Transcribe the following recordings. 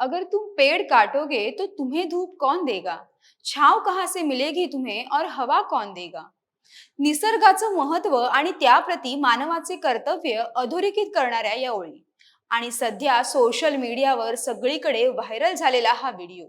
अगर तुम पेड़ काटोगे तो तुम्हें धूप कौन देगा? छाव कहाँ से मिलेगी तुम्हें और हवा कौन देगा? निसर्गाचं महत्त्व आणि त्याप्रती मानवाचे कर्तव्य अधोरेखित करणाऱ्या या ओळी. आणि सध्या सोशल मीडियावर सगळीकडे व्हायरल झालेला हा व्हिडिओ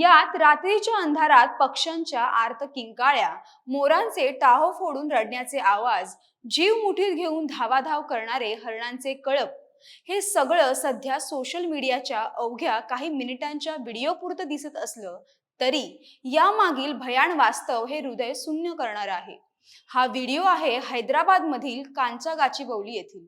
यात रात्रीच्या अंधारात पक्ष्यांच्या आर्त किंकाळ्या मोरांचे टाहो फोडून रडण्याचे आवाज जीव मुठीत घेऊन धावाधाव करणारे हरणांचे कळप हे सगळं सध्या सोशल मीडियाच्या अवघ्या काही मिनिटांच्या व्हिडिओ पुरतं दिसत असलं तरी यामागील भयान वास्तव हे हृदय शून्य करणार आहे. हा व्हिडिओ आहे हैदराबाद मधील कांचा गाचीबौली येथील.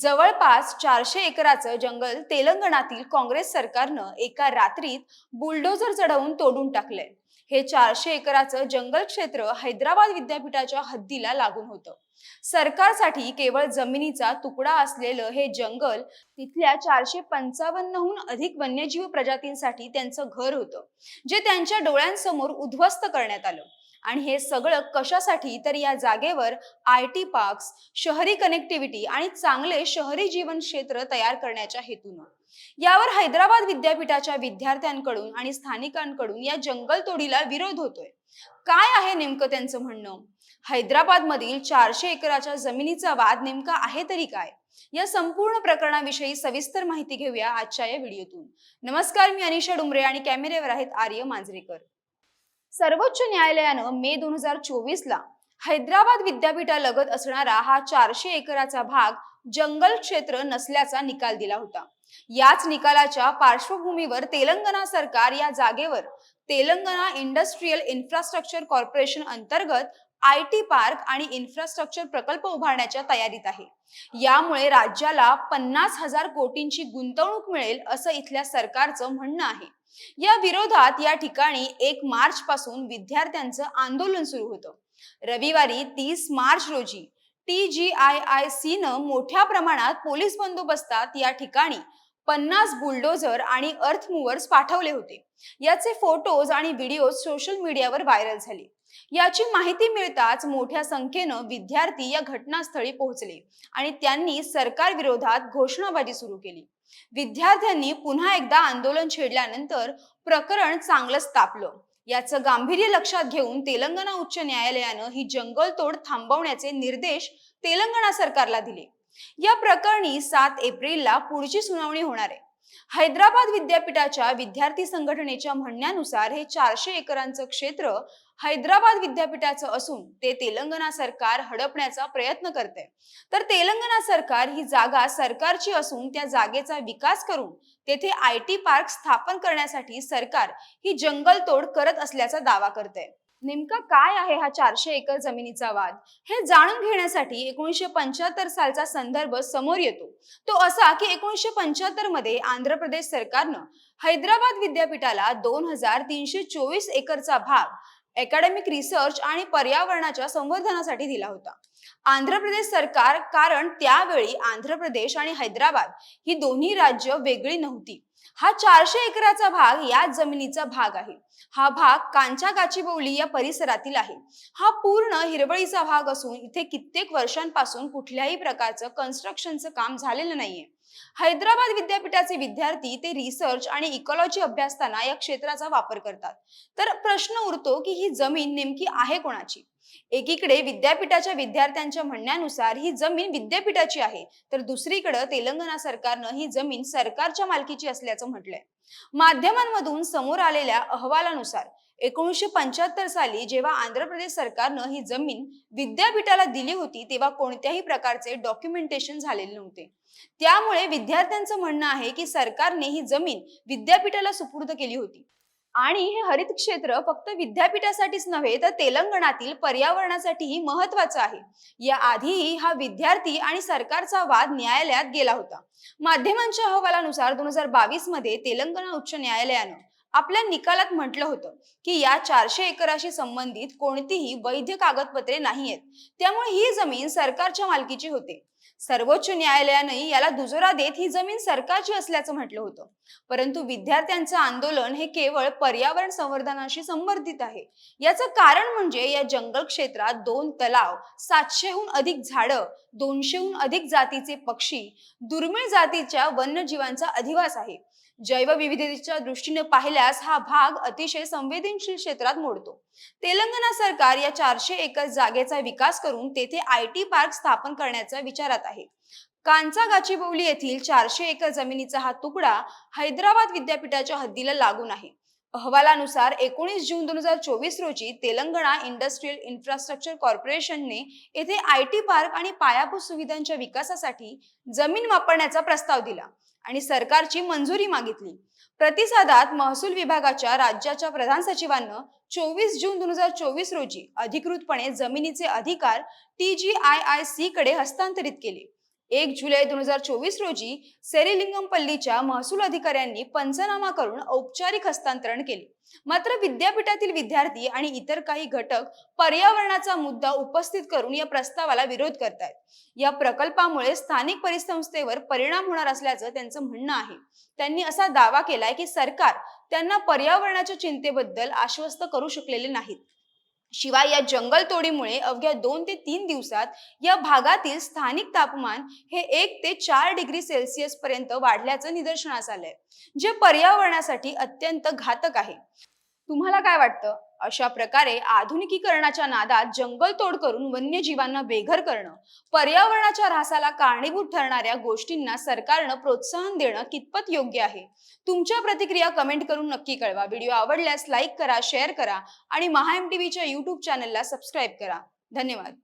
जवळपास चारशे एकराचं जंगल तेलंगणातील काँग्रेस सरकारनं एका रात्रीत बुलडोझर चढवून तोडून टाकलंय. हे चारशे एकराचं जंगल क्षेत्र हैदराबाद विद्यापीठाच्या हद्दीला लागून होतं. सरकारसाठी केवळ जमिनीचा तुकडा असलेलं हे जंगल तिथल्या चारशे पंचावन्नहून अधिक वन्यजीव प्रजातींसाठी त्यांचं घर होतं जे त्यांच्या डोळ्यांसमोर उद्ध्वस्त करण्यात आलं. आणि हे सगळं कशासाठी? तर या जागेवर आय टी पार्क्स शहरी कनेक्टिव्हिटी आणि चांगले शहरी जीवन क्षेत्र तयार करण्याच्या हेतूनं. यावर हैदराबाद विद्यापीठाच्या विद्यार्थ्यांकडून आणि स्थानिकांकडून या जंगलतोडीला विरोध होतोय. काय आहे नेमकं त्यांचं म्हणणं? हैदराबाद मधील चारशे एकराच्या जमिनीचा वाद नेमका आहे तरी काय? या संपूर्ण प्रकरणाविषयी सविस्तर माहिती घेऊया आजच्या या व्हिडिओतून. नमस्कार मी अनिशा डुमरे आणि कॅमेऱ्यावर आहेत आर्य मांजरेकर. सर्वोच्च न्यायालयानं मे दोन हजार चोवीस ला हैदराबाद विद्यापीठालगत असणारा हा चारशे एकराचा भाग जंगल क्षेत्र नसल्याचा निकाल दिला होता. याच निकालाच्या पार्श्वभूमीवर तेलंगणा सरकार या जागेवर तेलंगणा इंडस्ट्रीयल इन्फ्रास्ट्रक्चर कॉर्पोरेशन अंतर्गत आय टी पार्क आणि इन्फ्रास्ट्रक्चर प्रकल्प उभारण्याच्या तयारीत आहे. यामुळे राज्याला पन्नास हजार कोटींची गुंतवणूक मिळेल असं इथल्या सरकारचं म्हणणं आहे. या विरोधात या ठिकाणी एक मार्च पासून विद्यार्थ्यांचं आंदोलन सुरू होतं. रविवारी तीस मार्च रोजी T G I I C न मोठ्या प्रमाणात पोलीस बंदोबस्तात या ठिकाणी पन्नास बुलडोझर आणि अर्थ मुव्हर्स पाठवले होते. याचे फोटोज आणि व्हिडिओ सोशल मीडियावर व्हायरल झाले. याची माहिती मिळताच मोठ्या संख्येनं विद्यार्थी या घटनास्थळी पोहोचले आणि त्यांनी सरकार विरोधात घोषणाबाजी सुरू केली. विद्यार्थ्यांनी पुन्हा एकदा आंदोलन छेडल्यानंतर प्रकरण चांगलंच तापलं. याचं गांभीर्य लक्षात घेऊन तेलंगणा उच्च न्यायालयानं ही जंगलतोड थांबवण्याचे निर्देश तेलंगणा सरकारला दिले. या प्रकरणी सात एप्रिलला पुढची सुनावणी होणार आहे. हैदराबाद विद्यापीठाच्या विद्यार्थी संघटनेच्या म्हणण्यानुसार हे चारशे एकरांचं क्षेत्र हैदराबाद विद्यापीठाचं असून ते तेलंगणा सरकार हडपण्याचा प्रयत्न करते तर तेलंगणा सरकार ही जागा सरकारची असून त्या जागेचा विकास करून तेथे आय टी पार्क स्थापन करण्यासाठी सरकार ही जंगलतोड करत असल्याचा दावा करते नेमका काय आहे हा चारशे एकर जमिनीचा वाद? हे जाणून घेण्यासाठी एकोणीसशे पंच्याहत्तर सालचा संदर्भ समोर येतो. तो असा की एकोणीसशे पंच्याहत्तरमध्ये आंध्र प्रदेश सरकारनं हैदराबाद विद्यापीठाला दोन हजार तीनशे चोवीस एकरचा भाग अकॅडमिक रिसर्च आणि पर्यावरणाच्या संवर्धनासाठी दिला होता. आंध्र प्रदेश सरकार कारण त्यावेळी आंध्र प्रदेश आणि हैदराबाद ही दोन्ही राज्य वेगळी नव्हती. हा चारशे एकराचा भाग या जमिनीचा भाग आहे. हा भाग कांचा गाचीबौली या परिसरातील आहे. हा पूर्ण हिरवळीचा भाग असून इथे कित्येक वर्षांपासून कुठल्याही प्रकारचं कन्स्ट्रक्शनचं काम झालेलं नाहीये. हैदराबाद विद्यापीठाचे विद्यार्थी ते रिसर्च आणि इकॉलॉजी अभ्यासताना या क्षेत्राचा वापर करतात. तर प्रश्न उरतो की ही जमीन नेमकी आहे कोणाची? एकीकडे विद्यापीठाच्या विद्यार्थ्यांच्या म्हणण्यानुसार ही जमीन विद्यापीठाची आहे तर दुसरीकडे तेलंगणा सरकारनं ही जमीन सरकारच्या मालकीची असल्याचं म्हटलंय. माध्यमांमधून समोर आलेल्या अहवालानुसार एकोणीसशे पंच्याहत्तर साली जेव्हा आंध्र प्रदेश सरकारनं ही जमीन विद्यापीठाला दिली होती तेव्हा कोणत्याही प्रकारचे डॉक्युमेंटेशन झालेले नव्हते. त्यामुळे विद्यार्थ्यांचं म्हणणं आहे की सरकारने ही जमीन विद्यापीठाला सुपूर्द केली होती. आणि हे हरित क्षेत्र फक्त विद्यापीठासाठीच नव्हे तर तेलंगणातील पर्यावरणासाठीही महत्वाचं आहे. या आधीही हा विद्यार्थी आणि सरकारचा वाद न्यायालयात गेला होता. माध्यमांच्या अहवालानुसार दोन हजार बावीसमध्ये तेलंगणा उच्च न्यायालयानं आपल्या निकालात म्हटलं होतं की या चारशे एकराशी संबंधित कोणतीही वैध कागदपत्रे नाहीयेत. त्यामुळे ही जमीन सरकारच्या मालकीची होते. सर्वोच्च न्यायालयाने याला दुजोरा देत ही जमीन सरकारची असल्याचं म्हटलं होतं. परंतु विद्यार्थ्यांचं आंदोलन हे केवळ पर्यावरण संवर्धनाशी संबंधित आहे. याचं कारण म्हणजे या जंगल क्षेत्रात दोन तलाव सातशेहून अधिक झाडं दोनशेहून अधिक जातीचे पक्षी दुर्मिळ जातीच्या वन्यजीवांचा अधिवास आहे. जैवविविधतेच्या दृष्टीने पाहिल्यास हा भाग अतिशय संवेदनशील क्षेत्रात मोडतो. तेलंगणा सरकार या चारशे एकर जागेचा विकास करून तेथे आय टी पार्क स्थापन करण्याचा विचारात आहे. कांचा गाचीबौली येथील चारशे एकर जमिनीचा हा तुकडा हैदराबाद विद्यापीठाच्या हद्दीला लागून आहे. अहवालानुसार एकोणीस जून दोन हजार चोवीस रोजी तेलंगणा इंडस्ट्रीयल इन्फ्रास्ट्रक्चर कॉर्पोरेशनने येथे आय टी पार्क आणि पायाभूत सुविधांच्या विकासासाठी जमीन वापरण्याचा प्रस्ताव दिला आणि सरकारची मंजुरी मागितली. प्रतिसादात महसूल विभागाच्या राज्याच्या प्रधान सचिवांना चोवीस जून दोन हजार चोवीस रोजी अधिकृतपणे जमिनीचे अधिकार T G I I C कडे हस्तांतरित केले. एक जुलै दोन हजार चोवीस रोजी सेरिलिंगमपल्लीच्या महसूल अधिकाऱ्यांनी पंचनामा करून औपचारिक हस्तांतरण केले. मात्र विद्यापीठातील विद्यार्थी आणि इतर काही घटक पर्यावरणाचा मुद्दा उपस्थित करून या प्रस्तावाला विरोध करतायत. या प्रकल्पामुळे स्थानिक परिसंस्थेवर परिणाम होणार असल्याचं त्यांचं म्हणणं आहे. त्यांनी असा दावा केलाय की सरकार त्यांना पर्यावरणाच्या चिंतेबद्दल आश्वस्त करू शकलेले नाहीत. शिवाय या जंगल तोडीमुळे अवघ्या दोन ते तीन दिवसात या भागातील स्थानिक तापमान हे एक ते चार डिग्री सेल्सिअस पर्यंत वाढल्याचं निदर्शनास आलंय जे पर्यावरणासाठी अत्यंत घातक आहे. तुम्हाला काय वाटतं? अशा प्रकारे आधुनिकीकरणाच्या नादात जंगलतोड करून वन्यजीवांना बेघर करणं पर्यावरणाच्या ऱ्हासाला कारणीभूत ठरणाऱ्या गोष्टींना सरकारनं प्रोत्साहन देणं कितपत योग्य आहे? तुमच्या प्रतिक्रिया कमेंट करून नक्की कळवा. व्हिडिओ आवडल्यास लाईक करा शेअर करा आणि महाएम टीव्हीच्या युट्यूब चॅनलला सबस्क्राईब करा. धन्यवाद.